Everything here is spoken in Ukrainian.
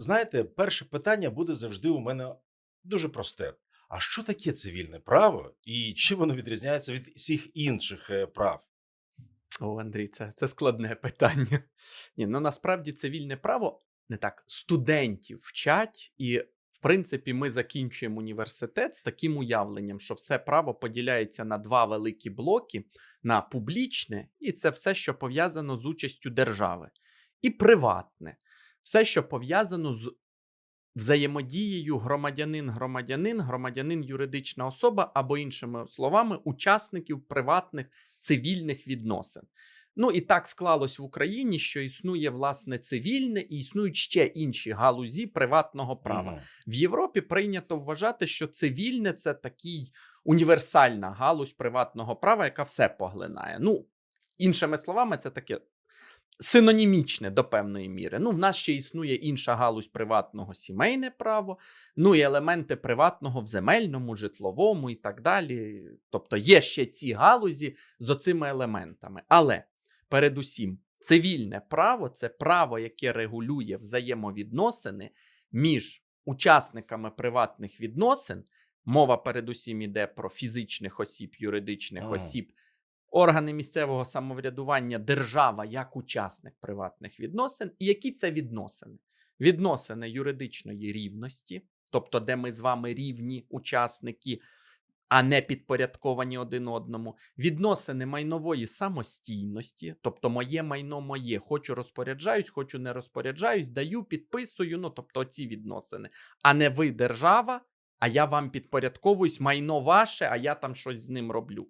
знаєте, перше питання буде завжди у мене дуже просте. А що таке цивільне право і чим воно відрізняється від всіх інших е, прав? О, Андрій, це, це складне питання. Ні, ну насправді цивільне право не так студентів вчать, і в принципі ми закінчуємо університет з таким уявленням, що все право поділяється на два великі блоки: на публічне, і це все, що пов'язано з участю держави, і приватне, все, що пов'язано з взаємодією громадянин-громадянин, громадянин юридична особа, або іншими словами, учасників приватних цивільних відносин. Ну і так склалось в Україні, що існує власне цивільне і існують ще інші галузі приватного права. Мгм. В Європі прийнято вважати, що цивільне це такий універсальна галузь приватного права, яка все поглинає. Ну, іншими словами, це таке синонімічне до певної міри. Ну, в нас ще існує інша галузь приватного сімейне право, ну і елементи приватного в земельному, житловому і так далі. Тобто є ще ці галузі з оцими елементами. Але передусім, цивільне право це право, яке регулює взаємовідносини між учасниками приватних відносин. Мова передусім іде про фізичних осіб, юридичних Ага. осіб, органи місцевого самоврядування, держава як учасник приватних відносин. І які це відносини? Відносини юридичної рівності, тобто, де ми з вами рівні учасники, а не підпорядковані один одному. Відносини майнової самостійності, тобто моє майно моє. Хочу розпоряджаюсь, хочу не розпоряджаюсь, даю, підписую. Ну, тобто, ці відносини. А не ви держава, а я вам підпорядковуюсь, майно ваше, а я там щось з ним роблю.